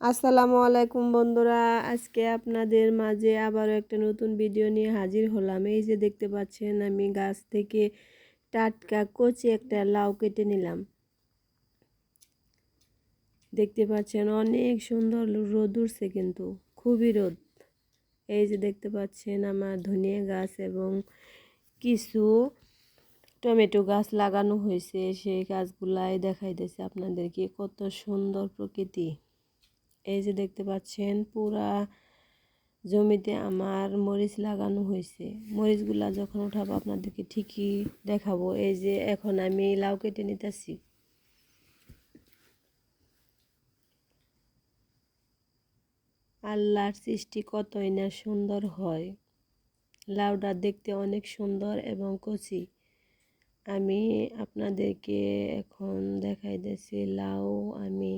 আসসালামু আলাইকুম বন্ধুরা, আজকে আপনাদের মাঝে আবারও একটা নতুন ভিডিও নিয়ে হাজির হলাম। এই যে দেখতে পাচ্ছেন, আমি গাছ থেকে টাটকা কচি একটা লাউ কেটে নিলাম। দেখতে পাচ্ছেন, অনেক সুন্দর রোদ উঠছে কিন্তু, খুবই রোদ। এই যে দেখতে পাচ্ছেন আমার ধনিয়া গাছ এবং কিছু টমেটো গাছ লাগানো হয়েছে, সেই গাছগুলাই দেখাইতেছে আপনাদেরকে কত সুন্দর প্রকৃতি। এই যে দেখতে পাচ্ছেন, পুরা জমিতে আমার মরিচ লাগানো হয়েছে। মরিচগুলা যখন উঠাবো আপনাদেরকে ঠিকই দেখাবো। এই যে এখন আমি লাউ কেটে নিতেছি। আল্লাহর সৃষ্টি কতই না সুন্দর হয়। লাউটা দেখতে অনেক সুন্দর এবং কচি। আমি আপনাদেরকে এখন দেখাই দিয়েছি লাউ আমি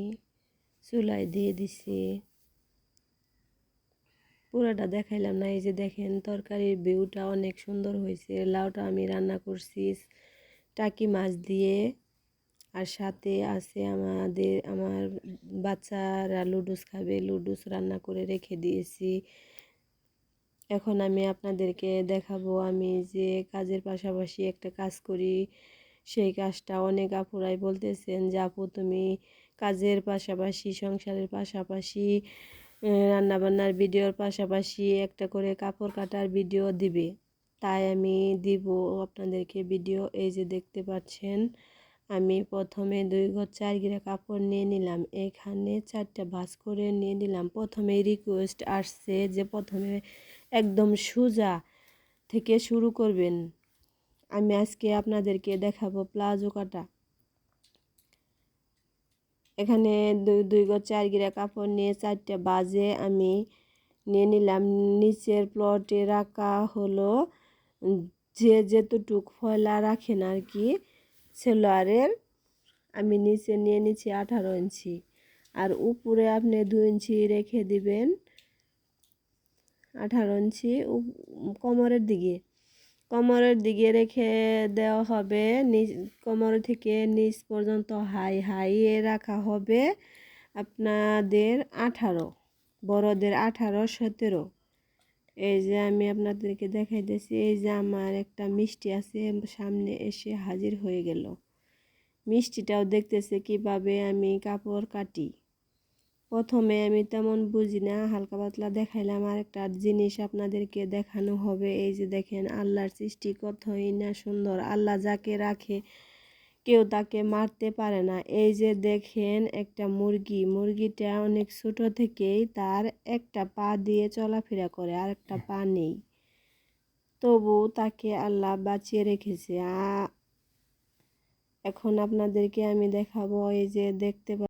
চুলায় দিয়ে দিছি। পুরাটা দেখাইলাম না, এই যে দেখেন তরকারির ভিউটা অনেক সুন্দর হয়েছে। লাউটা আমি রান্না করছি টাকি মাছ দিয়ে। আর সাথে আছে আমাদের, আমার বাচ্চারা লুডুস খাবে, লুডুস রান্না করে রেখে দিয়েছি। এখন আমি আপনাদেরকে দেখাবো আমি যে কাজের পাশাপাশি একটা কাজ করি। সেই কাজটা অনেক আপুরাই বলতেছেন যে, আপু, তুমি কাজের পাশাপাশি, সংসারের পাশাপাশি রান্নাবান্নার ভিডিওর পাশাপাশি একটা করে কাপড় কাটার ভিডিও দিবে। তাই আমি দিব আপনাদেরকে ভিডিও। এই যে দেখতে পাচ্ছেন, আমি প্রথমে দুই ঘর চার গিরা কাপড় নিয়ে নিলাম। এখানে চারটা ভাজ করে নিয়ে নিলাম। প্রথমে রিকোয়েস্ট আসছে যে প্রথমে একদম সোজা থেকে শুরু করবেন। আমি আজকে আপনাদেরকে দেখাবো প্লাজো কাটা। এখানে দুই দুই গো চার গিরা কাপড় নিয়ে চারটে বাজে। আমি নিয়ে নিলাম। নিচের প্লটে রাখা হলো যে যেতটুক ফয়লা রাখেন আর কি সেলোয়ারের, আমি নিচে নিয়ে নিচ্ছি আঠারো ইঞ্চি। আর উপরে আপনি দু ইঞ্চি রেখে দিবেন আঠারো ইঞ্চি কোমরের দিকে। কোমরের দিকে রেখে দেওয়া হবে। কোমর থেকে নিচ পর্যন্ত হাই হাইয়ে রাখা হবে আপনাদের আঠারো, বড়দের আঠারো, সতেরো। এই যে আমি আপনাদেরকে দেখাইতেছি এই যে আমার একটা মিষ্টি আছে, সামনে এসে হাজির হয়ে গেল। মিষ্টিটাও দেখতেছে কীভাবে আমি কাপড় কাটি। প্রথমে আমি তেমন বুঝি না, হালকা পাতলা দেখাইলাম আর একটা জিনিস আপনাদেরকে দেখানো হবে। এই যে দেখেন, আল্লাহর সৃষ্টি কতই না সুন্দর। আল্লাহ যাকে রাখে, কেউ তাকে মারতে পারে না। এই যে দেখেন, একটা মুরগি। মুরগিটা অনেক ছোট থেকেই তার একটা পা দিয়ে চলাফেরা করে, আর একটা পা নেই। তবু তাকে আল্লাহ বাঁচিয়ে রেখেছে। এখন আপনাদেরকে আমি দেখাবো, এই যে দেখতে